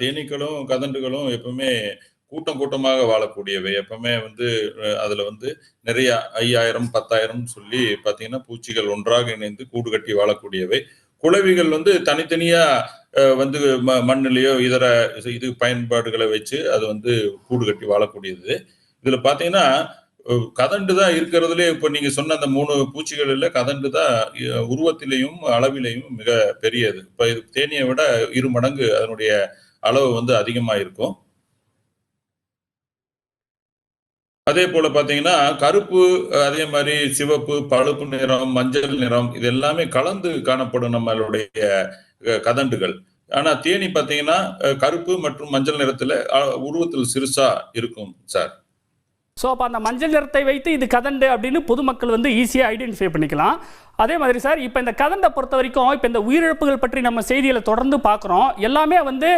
தேனீக்களும் கதண்டுகளும் எப்பவுமே கூட்டம் கூட்டமாக வாழக்கூடியவை. எப்பவுமே வந்து அதில் அதுல வந்து நிறைய ஐயாயிரம் பத்தாயிரம் சொல்லி பாத்தீங்கன்னா பூச்சிகள் ஒன்றாக இணைந்து கூடு கட்டி வாழக்கூடியவை. குளவிகள் வந்து தனித்தனியா வந்து ம- மண்ணிலேயோ இதர இது- பயன்பாடுகளை வச்சு அது வந்து கூடு கட்டி வாழக்கூடியது. இதுல பாத்தீங்கன்னா கதண்டு தான் இருக்கிறதுலே இப்ப நீங்க சொன்ன அந்த மூணு பூச்சிகளில் கதண்டு தான் உருவத்திலையும் அளவிலையும் மிக பெரியது. இப்ப இது தேனியை விட இரு மடங்கு அதனுடைய அளவு வந்து அதிகமாக இருக்கும் அதே போல பாத்தீங்கன்னா கருப்பு அதே மாதிரி சிவப்பு பழுப்பு நிறம் மஞ்சள் நிறம் இது எல்லாமே கலந்து காணப்படும் நம்மளுடைய கதண்டுகள். ஆனா தேனி பாத்தீங்கன்னா கருப்பு மற்றும் மஞ்சள் நிறத்துல உருவத்தில் சிறுசா இருக்கும் சார். ஸோ அப்போ அந்த மஞ்சள் நிறத்தை வைத்து இது கதண்டு அப்படின்னு பொதுமக்கள் வந்து ஈஸியாக ஐடென்டிஃபை பண்ணிக்கலாம். அதே மாதிரி சார் இப்போ இந்த கதண்டை பொறுத்த வரைக்கும் இப்போ இந்த உயிரிழப்புகள் பற்றி நம்ம செய்திகளை தொடர்ந்து பார்க்குறோம். எல்லாமே வந்து